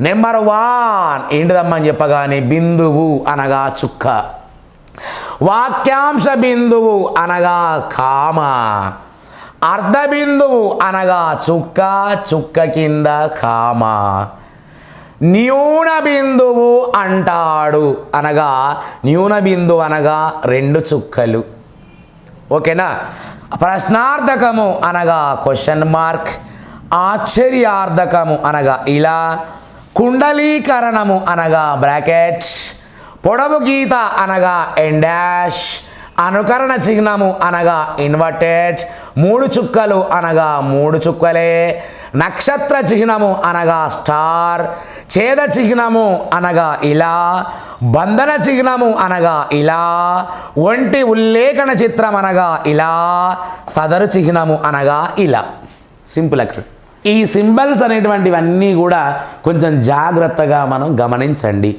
Number one ఏంటిదమ్మని చెప్పగానే బిందువు అనగా చుక్క. వాక్యాంశ బిందువు అనగా కామ. అర్ధ బిందువు అనగా చుక్క చుక్క కింద కామ. న్యూన బిందువు అంటాడు అనగా న్యూన బిందువు అనగా రెండు చుక్కలు. ఓకేనా? ప్రశ్నార్థకము అనగా క్వశ్చన్ మార్క్ ఆశ్చర్యార్థకము అనగా ఇలా కుండలీకరణము అనగా బ్రాకెట్ పొడవు గీత అనగా ఎండాష్ అనుకరణ చిహ్నము అనగా ఇన్వర్టెడ్ మూడు చుక్కలు అనగా మూడు చుక్కలే నక్షత్ర చిహ్నము అనగా స్టార్ ఛేద చిహ్నము అనగా ఇలా బంధన చిహ్నము అనగా ఇలా ఒంటి ఉల్లేఖన చిత్రం అనగా ఇలా సదరు చిహ్నము అనగా ఇలా. సింపుల్ అక్కడ. ఈ సింబల్స్ అనేటువంటివన్నీ కూడా కొంచెం జాగ్రత్తగా మనం గమనించండి.